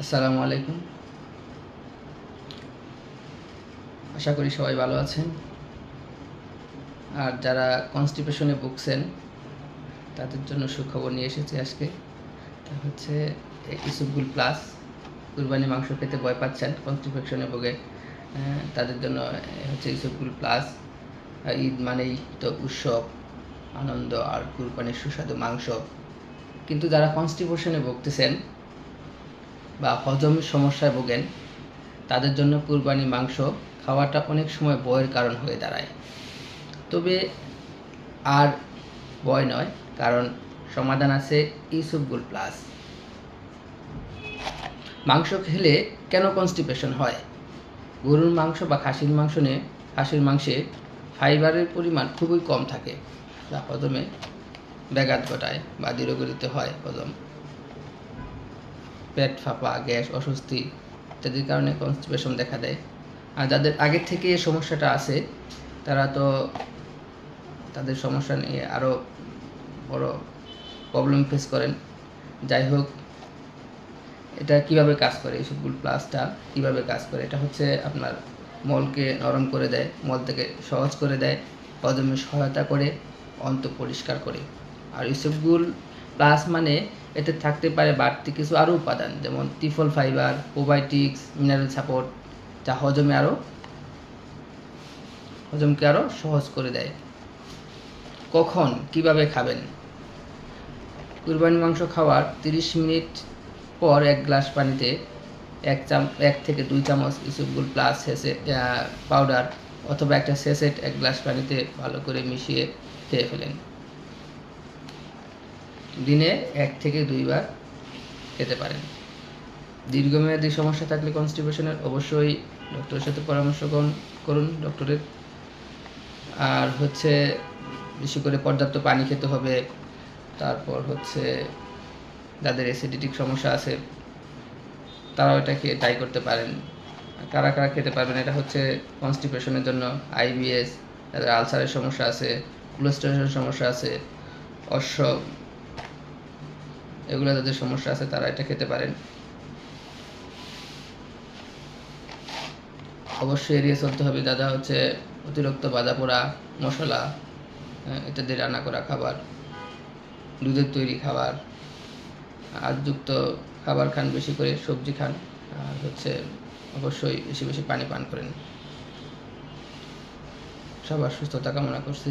আসসালামু আলাইকুম। আশা করি সবাই ভালো আছেন। আর যারা কনস্টিপেশনে ভুগছেন তাদের জন্য সুখবর নিয়ে এসেছি আজকে। তা হচ্ছে এই ইসুবগুল প্লাস কুরবানি মাংস খেতে ভয় পাচ্ছেন কনস্টিপেশনে ভোগে। আহ, তাদের জন্য হচ্ছে ইসুফগুল প্লাস। ঈদ মানেই তো উৎসব আনন্দ আর কুরবানির সুস্বাদু মাংস। কিন্তু যারা কনস্টিপেশনে ভুগতেছেন বা হজমের সমস্যায় ভোগেন, তাদের জন্য কুরবানি মাংস খাওয়াটা অনেক সময় ভয়ের কারণ হয়ে দাঁড়ায়। তবে আর ভয় নয়, কারণ সমাধান আছে ইসুবগুল প্লাস। মাংস খেলে কেন কনস্টিপেশন হয়? গরুর মাংস বা খাসির মাংস নিয়ে খাসির মাংসে ফাইবারের পরিমাণ খুবই কম থাকে, যা হজমে ব্যাঘাত ঘটায় বা দৃঢ়গতিত হয় হজম। পেট ফাঁপা, গ্যাস, অস্বস্তি ইত্যাদির কারণে কনস্টিপেশন দেখা দেয়। আর যাদের আগের থেকে এই সমস্যাটা আছে, তারা তো তাদের সমস্যা নিয়ে আরও বড় প্রবলেম ফেস করেন। যাই হোক, এটা কীভাবে কাজ করে এই সবগুলো প্লাসটা? কীভাবে কাজ করে? এটা হচ্ছে আপনার মলকে নরম করে দেয় মল থেকে সহজ করে দেয়, হজমে সহায়তা করে, অন্ত পরিষ্কার করে। আর ইসবগুল প্লাস মানে এতে থাকতে পারে বাড়তি কিছু আরও উপাদান, যেমন টিফল ফাইবার প্রোবায়োটিক্স মিনারেল সাপোর্ট যা হজমে আরও হজমকে আরও সহজ করে দেয়। কখন, কীভাবে খাবেন? কুরবানি মাংস খাওয়ার তিরিশ মিনিট পর এক গ্লাস পানিতে এক চাম, এক থেকে দুই চামচ ইসুবগুল প্লাস সেসে পাউডার অথবা একটা সেসেট এক গ্লাস পানিতে ভালো করে মিশিয়ে খেয়ে ফেলেন। দিনে এক থেকে দুইবার খেতে পারেন। দীর্ঘমেয়াদী সমস্যা থাকলে কনস্টিপেশনের অবশ্যই ডক্টরের সাথে পরামর্শ করুন- ডক্টরের আর হচ্ছে বেশি করে পর্যাপ্ত পানি খেতে হবে। তারপর হচ্ছে যাদের অ্যাসিডিটিক সমস্যা আছে, তারাও এটাকে ট্রাই করতে পারেন। কারা কারা খেতে পারবেন, এটা হচ্ছে কনস্টিপেশনের জন্য আইবিএস যাদের আলসারের সমস্যা আছে কোলেস্টেরলের সমস্যা আছে অশ্ব এগুলো যাদের সমস্যা আছে তারা এটা খেতে পারেন। অবশ্যই এড়িয়ে চলতে হবে। দাদা হচ্ছে অতিরিক্ত বাদা পোড়া, মশলা ইত্যাদি রান্না করা খাবার, দুধের তৈরি খাবার, আজযুক্ত খাবার খান বেশি করে, সবজি খান, আর হচ্ছে অবশ্যই বেশি বেশি পানি পান করেন। সবার সুস্থতা কামনা করছি।